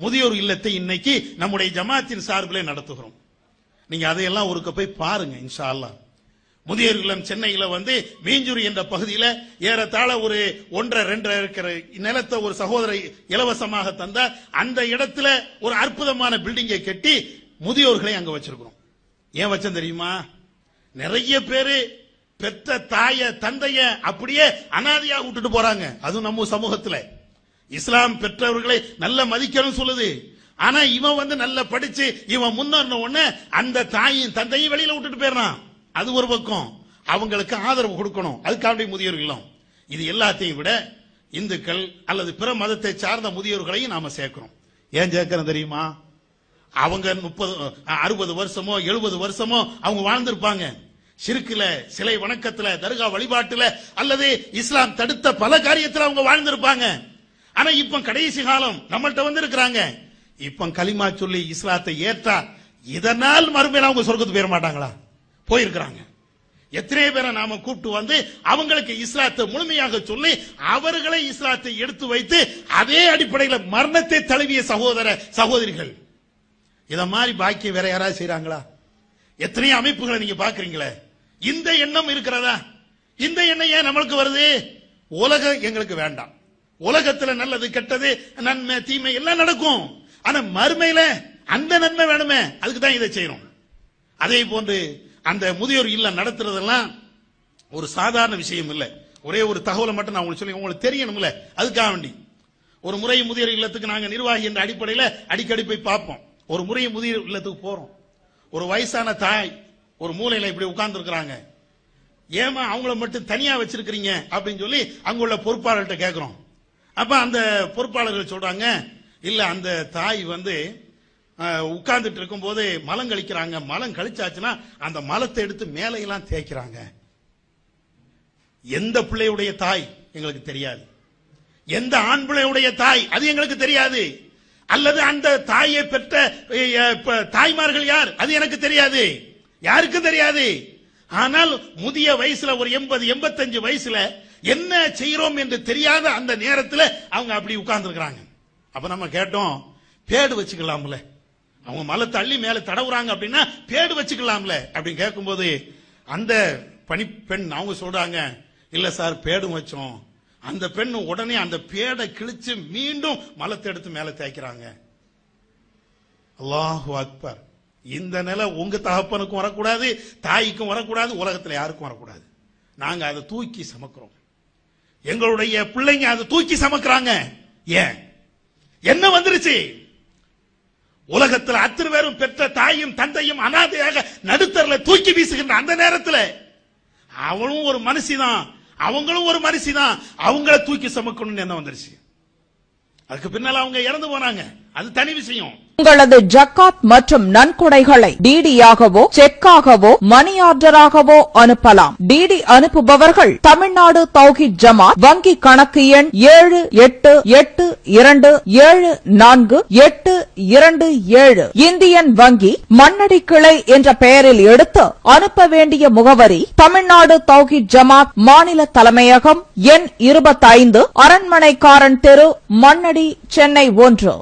முதியோர் இல்லத்தை இன்னைக்கு நம்முடைய ஜமாத்தின் சார்பிலே நடத்துகிறோம். நீங்க அதையெல்லாம் ஒருக்க போய் பாருங்க இன்ஷா முதியோர் இல்லம் சென்னையில வந்து மீஞ்சூரி என்ற பகுதியில ஏறத்தாழ ஒரு ஒன்றரை ரெண்டரை இருக்கிற நிலத்தை ஒரு சகோதரி இலவசமாக தந்த அந்த இடத்துல ஒரு அற்புதமான பில்டிங்கை கட்டி முதியோர்களை அங்க வச்சிருக்கிறோம். ஏன் வச்சோம் தெரியுமா? நிறைய பேரு பெற்ற தாய தந்தைய அப்படியே அனாதையா விட்டுட்டு போறாங்க. அதுவும் நம்ம சமூகத்துல. இஸ்லாம் பெற்றவர்களை நல்ல மதிக்கணும் சொல்லுது. ஆனா இவன் வந்து நல்லா படிச்சு இவன் முன்னேறின உடனே அந்த தாயும் தந்தையும் வெளியில விட்டுட்டு போயிடறான். அது ஒரு பக்கம். அவங்களுக்கு ஆதரவு கொடுக்கணும். அதுக்காண்டி முதியோர்களும். இது எல்லாத்தையும் விட இந்துக்கள் அல்லது பிற மதத்தை சார்ந்த முதியோர்களையும் நாம சேர்க்கிறோம். ஏன் சேர்க்கிறோம் தெரியுமா? அவங்க முப்பது அறுபது வருஷமோ எழுபது வருஷமோ அவங்க வாழ்ந்திருப்பாங்க. சிறுக்குல சிலை வணக்கத்துல தர்கா வழிபாட்டுல அல்லது இஸ்லாம் தடுத்த பல காரியத்தில் அவங்க வாழ்ந்திருப்பாங்க. ஆனா இப்ப கடைசி காலம் நம்மள்ட்ட வந்து இருக்கிறாங்க இப்ப களிமா சொல்லி இஸ்லாத்தை ஏற்றா இதனால் மறுமையில அவங்க சொர்க்கத்துக்கு போயிட மாட்டாங்களா? போயிருக்கிறாங்க. எத்தனை பேரை நாம கூப்பிட்டு வந்து அவங்களுக்கு இஸ்லாத்தை முழுமையாக சொல்லி அவர்களை இஸ்லாத்தை எடுத்து வைத்து அதே அடிப்படையில் மரணத்தை தழுவிய சகோதர சகோதரிகள். இத மாதிரி பாக்கியம் வேற யாராவது செய்யறாங்களா எத்தனை அமைப்புகளை நீங்க பாக்குறீங்களே. இந்த எண்ணம் இருக்கிறதா? இந்த எண்ணம் ஏன் நம்மளுக்கு வருது? உலகம் எங்களுக்கு வேண்டாம். உலகத்துல நல்லது கெட்டது நன்மை தீமை எல்லாம் நடக்கும். ஆனா மறுமையில அந்த நன்மை வேணுமே அதுக்கு தான் இதை செய்யணும் அதே போன்று அந்த முதியோர் இல்லம் நடத்துறதெல்லாம் ஒரு சாதாரண விஷயம் இல்லை. ஒரே ஒரு தகவலை மட்டும் நான் உங்களுக்கு சொல்லி உங்களுக்கு தெரியணும்ல அதுக்காக வேண்டி. ஒரு முறை முதியோர் இல்லத்துக்கு நாங்க நிர்வாகி என்ற அடிப்படையில் அடிக்கடி போய் பார்ப்போம். ஒரு முறை முதியோர் இல்லத்துக்கு போறோம். ஒரு வயசான தாய் ஒரு மூலையில இப்படி உட்கார்ந்து இருக்கிறாங்க ஏமா அவங்கள மட்டும் தனியா வச்சிருக்கிறீங்க அப்படின்னு சொல்லி அங்குள்ள பொறுப்பாளர்கிட்ட கேட்கிறோம் அப்ப அந்த பொறுப்பாளர்கள் சொல்றாங்க இல்ல அந்த தாய் வந்து உட்கார்ந்துட்டு இருக்கும்போது மலம் கழிக்கிறாங்க. மலம் கழிச்சாச்சுன்னா அந்த மலத்தை எடுத்து மேலையெல்லாம் தேய்க்கிறாங்க. எந்த பிள்ளையுடைய தாய்? எங்களுக்கு தெரியாது. எந்த ஆண் பிள்ளையுடைய தாய்? அது எங்களுக்கு தெரியாது. அல்லது அந்த தாயை பெற்ற தாய்மார்கள் யார்? அது எனக்கு தெரியாது. யாருக்கும் தெரியாது. ஆனால் முதிய வயசுல ஒரு எண்பது எண்பத்தஞ்சு வயசுல என்ன செய்யறோம் என்று தெரியாத அந்த நேரத்தில் அவங்க அப்படி உட்கார்ந்து அப்ப நம்ம கேட்டோம் பேடு வச்சுக்கலாம்ல. அவங்க மலை தள்ளி மேல தடவுறாங்க அப்படின்னா பேடு வச்சுக்கலாம்ல அப்படின்னு கேட்கும்போது அந்த பணி பெண் அவங்க சொல்றாங்க இல்ல சார் பேடும் வச்சோம். அந்த பெண் உடனே அந்த பேடை கிழிச்சு மீண்டும் மலத்தை எடுத்து மேல தேய்க்கிறாங்க. அல்லாஹு அக்பர். இந்த நிலை உங்க தகப்பனுக்கும் வரக்கூடாது தாய்க்கும் வரக்கூடாது உலகத்துல யாருக்கும் வரக்கூடாது. நாங்க அதை தூக்கி சமக்கிறோம். எங்களுடைய பிள்ளைங்க அதை தூக்கி சமக்கிறாங்க. ஏன்? என்ன வந்துருச்சு? உலகத்தில் அத்தனை பேரும் பெற்ற தாயும் தந்தையும் அனாதையாக நடுத்தரில் தூக்கி வீசுகின்ற அந்த நேரத்தில் அவனும் ஒரு மனுஷி தான் அவங்களும் ஒரு மனுஷிதான். அவங்கள தூக்கி சமக்கணும்னு என்ன வந்துருச்சு? அதுக்கு பின்னால் அவங்க இறந்து போனாங்க. அது தனி விஷயம். உங்களது ஜக்காத் மற்றும் நன்கொடைகளை டிடியாகவோ செக்காகவோ மணி ஆர்டராகவோ அனுப்பலாம். டிடி அனுப்புபவர்கள் தமிழ்நாடு தௌஹித் ஜமாத் வங்கி கணக்கு எண் ஏழு எட்டு எட்டு இரண்டு ஏழு நான்கு எட்டு இரண்டு ஏழு. இந்தியன் வங்கி மண்ணடி கிளை என்ற பெயரில் எடுத்து அனுப்ப வேண்டிய முகவரி தமிழ்நாடு தௌஹித் ஜமாத் மாநில தலைமையகம் எண் இருபத்தைந்து அரண்மனைக்காரன் தெரு மண்ணடி சென்னை ஒன்று.